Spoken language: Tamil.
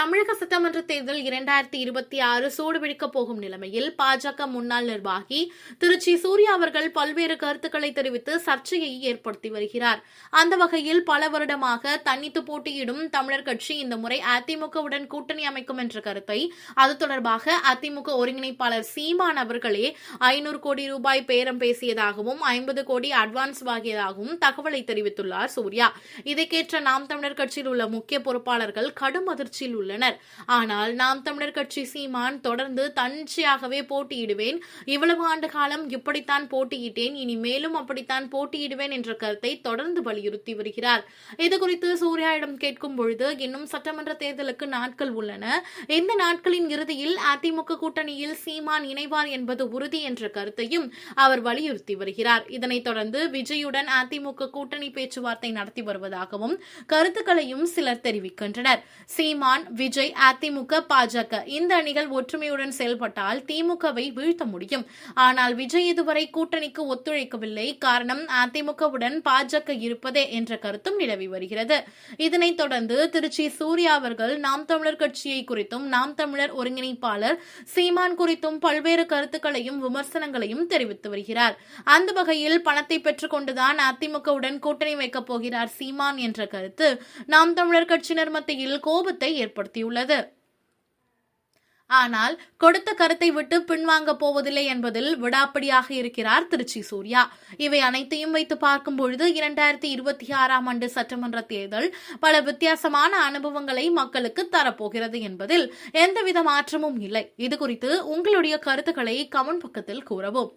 தமிழக சட்டமன்ற தேர்தல் இரண்டாயிரத்தி இருபத்தி ஆறு சூடுபிடிக்கப் போகும் நிலைமையில் பாஜக முன்னாள் நிர்வாகி திருச்சி சூர்யா அவர்கள் பல்வேறு கருத்துக்களை தெரிவித்து சர்ச்சையை ஏற்படுத்தி வருகிறார். அந்த வகையில் பல வருடமாக தனித்து போட்டியிடும் தமிழர் கட்சி இந்த முறை அதிமுகவுடன் கூட்டணி அமைக்கும் என்ற கருத்தை அது தொடர்பாக அதிமுக ஒருங்கிணைப்பாளர் சீமான் அவர்களே ஐநூறு கோடி ரூபாய் பேரம் பேசியதாகவும் ஐம்பது கோடி அட்வான்ஸ் வாங்கியதாகவும் தகவலை தெரிவித்துள்ளார் சூர்யா. இதைக்கேற்ற நாம் தமிழர் கட்சியில் உள்ள முக்கிய பொறுப்பாளர்கள் கடும் அதிர்ச்சியில் உள்ளனர். ஆனால் நாம் தமிழர் கட்சி சீமான் தொடர்ந்து தன்னிச்சையாகவே போட்டியிடுவேன். இவ்வளவு ஆண்டு காலம் இப்படித்தான் போட்டியிட்டேன். இனி மேலும் அப்படித்தான் போட்டியிடுவேன் என்ற கருத்தை தொடர்ந்து வலியுறுத்தி வருகிறார். இதுகுறித்து சூர்யாவிடம் கேட்கும் பொழுது இன்னும் சட்டமன்ற தேர்தலுக்கு நாட்கள் உள்ளன. இந்த நாட்களின் இறுதியில் அதிமுக கூட்டணியில் சீமான் இணைவார் என்பது உறுதி என்ற கருத்தையும் அவர் வலியுறுத்தி வருகிறார். இதனைத் தொடர்ந்து விஜயுடன் அதிமுக கூட்டணி பேச்சுவார்த்தை நடத்தி வருவதாகவும் கருத்துக்களையும் சிலர் தெரிவிக்கின்றனர். சீமான் விஜய் அதிமுக பாஜக. இந்த அணிகள் ஒற்றுமையுடன் செயல்பட்டால் திமுகவை வீழ்த்த முடியும். ஆனால் விஜய் இதுவரை கூட்டணிக்கு ஒத்துழைக்கவில்லை. காரணம் அதிமுகவுடன் பாஜக இருப்பதே என்ற கருத்தும் நிலவி வருகிறது. இதனைத் தொடர்ந்து திருச்சி சூர்யா அவர்கள் நாம் தமிழர் கட்சியை குறித்தும் நாம் தமிழர் ஒருங்கிணைப்பாளர் சீமான் குறித்தும் பல்வேறு கருத்துக்களையும் விமர்சனங்களையும் தெரிவித்து வருகிறார். அந்த வகையில் பணத்தை பெற்றுக்கொண்டுதான் அதிமுகவுடன் கூட்டணி வைக்கப் போகிறார் சீமான் என்ற கருத்து. நாம் தமிழர் கட்சியினர் மத்தியில் கோபத்தை ஏற்படுத்தும் ஏற்படுத்தியுள்ளது ஆனால் கொடுத்த கருத்தை விட்டு பின்வாங்க போவதில்லை என்பதில் விடாப்பிடியாக இருக்கிறார் திருச்சி சூர்யா. இவை அனைத்தையும் வைத்து பார்க்கும் பொழுது இரண்டாயிரத்தி இருபத்தி ஆறாம் ஆண்டு சட்டமன்ற தேர்தல் பல வித்தியாசமான அனுபவங்களை மக்களுக்கு தரப்போகிறது என்பதில் எந்தவித மாற்றமும் இல்லை. இது குறித்து உங்களுடைய கருத்துக்களை கமெண்ட் பக்கத்தில் கூறவும்.